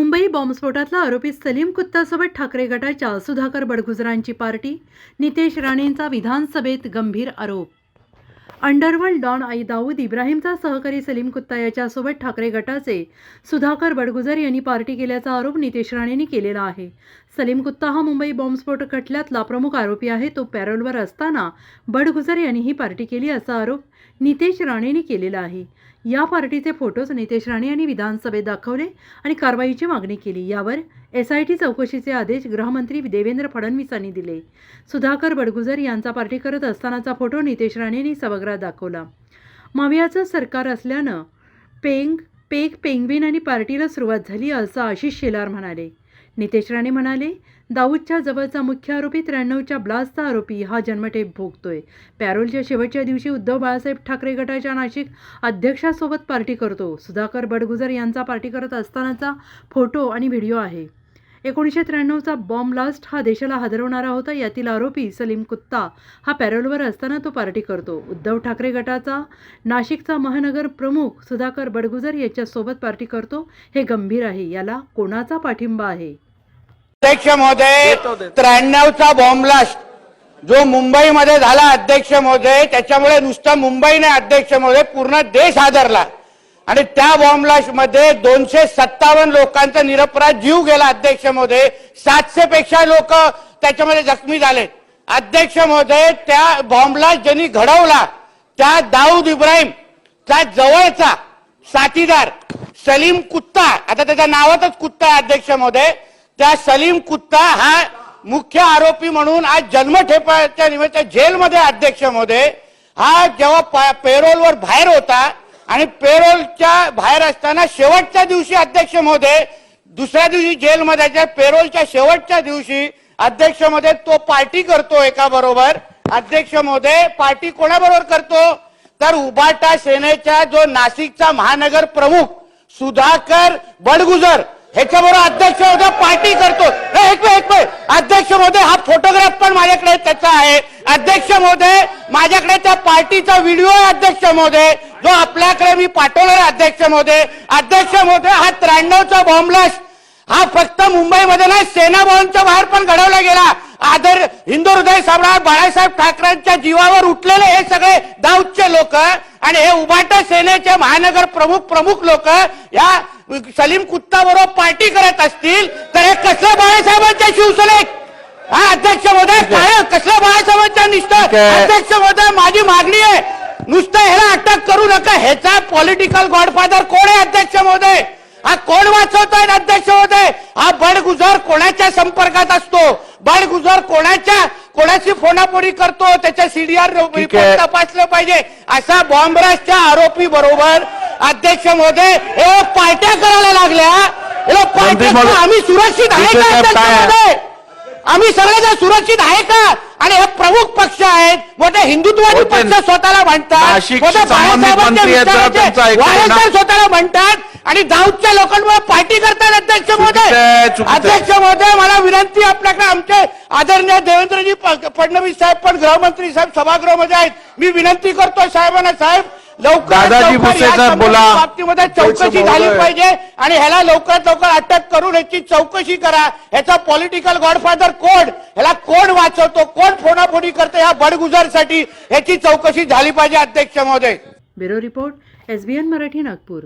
मुंबई बॉम्बस्फोटातला आरोपी सलीम कुत्तासोबत ठाकरे गटाच्या सुधाकर बडगुजरांची पार्टी नितेश राणेंचा विधानसभेत गंभीर आरोप. अंडरवर्ल्ड डॉन आई दाऊद इब्राहिमचा सहकारी सलीम कुत्ता याच्यासोबत ठाकरे गटाचे सुधाकर बडगुजर यांनी पार्टी केल्याचा आरोप नितेश राणेंनी केलेला आहे. सलीम कुत्ता हा मुंबई बॉम्बस्फोट खटल्यातला प्रमुख आरोपी आहे. तो पॅरोलवर असताना बडगुजर यांनी ही पार्टी केली असा आरोप नितेश राणेंनी केलेला आहे. या पार्टीचे फोटोज नितेश राणे यांनी विधानसभेत दाखवले आणि कारवाईची मागणी केली. यावर एस आय टी चौकशीचे आदेश गृहमंत्री देवेंद्र फडणवीसांनी दिले. सुधाकर बडगुजर यांचा पार्टी करत असतानाचा फोटो नितेश राणेंनी सभागृहात दाखवला. मावियाचं सरकार असल्यानं पेंग पेग पेंगविन आणि पार्टीला सुरुवात झाली असं आशिष शेलार म्हणाले. नितेश राणे म्हणाले दाऊदच्या जवळचा मुख्य आरोपी त्र्याण्णवच्या ब्लास्टचा आरोपी हा जन्मठेप भोगतोय. पॅरोलच्या शेवटच्या दिवशी उद्धव बाळासाहेब ठाकरे गटाच्या नाशिक अध्यक्षासोबत पार्टी करतो. सुधाकर बडगुजर यांचा पार्टी करत असतानाचा फोटो आणि व्हिडिओ आहे. एकोणीसशे त्र्याण्णवचा बॉम्ब ब्लास्ट हा देशाला हादरवणारा होता. यातील आरोपी सलीम कुत्ता हा पॅरोलवर असताना तो पार्टी करतो. उद्धव ठाकरे गटाचा नाशिकचा महानगर प्रमुख सुधाकर बडगुजर याच्यासोबत पार्टी करतो. हे गंभीर आहे. याला कोणाचा पाठिंबा आहे? अध्यक्ष महोदय त्र्याण्णवचा बॉम्ब ब्लास्ट जो मुंबईमध्ये झाला अध्यक्ष महोदय त्याच्यामुळे नुसतं मुंबई नाही अध्यक्ष महोदय पूर्ण देश हादरला. आणि त्या बॉम्ब ब्लास्टमध्ये दोनशे सत्तावन्न लोकांचा निरपराध जीव गेला अध्यक्ष महोदय सातशे पेक्षा लोक त्याच्यामध्ये जखमी झाले. अध्यक्ष महोदय त्या बॉम्बला ज्यांनी घडवला त्या दाऊद इब्राहिम चा जवळचा साथीदार सलीम कुत्ता आता त्याच्या नावातच कुत्ता अध्यक्ष महोदय त्या सलीम कुत्ता हा मुख्य आरोपी म्हणून आज जन्मठेपाच्या निमित्त जेलमध्ये अध्यक्षमध्ये हा जेव्हा पेरोलवर बाहेर होता आणि पेरोलच्या बाहेर असताना शेवटच्या दिवशी अध्यक्ष महोदय दुसऱ्या दिवशी जेलमध्ये पेरोलच्या शेवटच्या दिवशी अध्यक्ष महोदय तो पार्टी करतो एका बरोबर. अध्यक्ष महोदय पार्टी कोणाबरोबर करतो? तर उबाटा सेनेचा जो नाशिकचा महानगर प्रमुख सुधाकर बडगुजर. ह्याच्याबरोबर अध्यक्ष महोदय पार्टी करतो. एक वेळ एक वेळ अध्यक्ष महोदय हा फोटोग्राफ पण माझ्याकडे त्याचा आहे. अध्यक्ष महोदय माझ्याकडे त्या पार्टीचा व्हिडिओ आहे अध्यक्ष महोदय. जो आपल्याकडे मी पाठवला आहे, अध्यक्ष महोदय. अध्यक्ष महोदय हा त्र्याण्णवचा बॉम्बलास्ट हा फक्त मुंबईमध्ये नाही सेना भवनच्या बाहेर पण घडवला गेला. आदर हिंदू हृदय सम्राट बाळासाहेब ठाकरेंच्या जीवावर उठलेले हे सगळे दाऊदचे लोक आणि हे उभाटा सेनेचे महानगर प्रमुख प्रमुख लोक या सलीम कुत्ता बरोबर पार्टी करत असतील तर हे कसलं बाळासाहेबांच्या शिवसेनेत? हा अध्यक्ष महोदय काय कसलं बाळासाहेबांच्या निष्ठा. अध्यक्ष महोदय माझी मागणी आहे नुसतं ह्याला अटक करू नका. ह्याचा पॉलिटिकल गॉडफादर कोण आहे अध्यक्ष महोदय? हा कोण वाचवतोय अध्यक्ष महोदय? हा बडगुजर कोणाच्या संपर्कात असतो? बडगुजर कोणाच्या कोणाची फोनाफोनी करतो? त्याच्या सीडीआर. तपासलं पाहिजे. असा बॉम्बराजच्या आरोपी बरोबर अध्यक्ष महोदय पार्ट्या करायला लागल्या. पार्ट्या आम्ही सुरक्षित आहे का आम्ही सगळेजण सुरक्षित आहे का? आणि हे प्रमुख पक्ष आहेत. मोठे हिंदुत्ववादी. पक्ष स्वतःला म्हणतात. मोठे स्वतःला म्हणतात. आणि दाऊदच्या लोकांमुळे पार्टी करतात अध्यक्ष महोदय. अध्यक्ष महोदय मला विनंती आपल्याकडे. आमचे आदरणीय देवेंद्रजी फडणवीस साहेब पण गृहमंत्री साहेब सभागृहामध्ये आहेत. मी विनंती करतोय साहेबांना. साहेब दादाजी लवकर भुसे संबंधित बोला. बाबतीमध्ये चौकशी झाली. पाहिजे आणि ह्याला लवकरात लवकर अटक करून ह्याची चौकशी करा. ह्याचा पॉलिटिकल गॉडफादर कोण? ह्याला कोण वाचवतो? कोण फोडाफोडी करतो ह्या बडगुजरसाठी? ह्याची चौकशी झाली पाहिजे अध्यक्ष महोदय. Bureau report SBN Marathi Nagpur.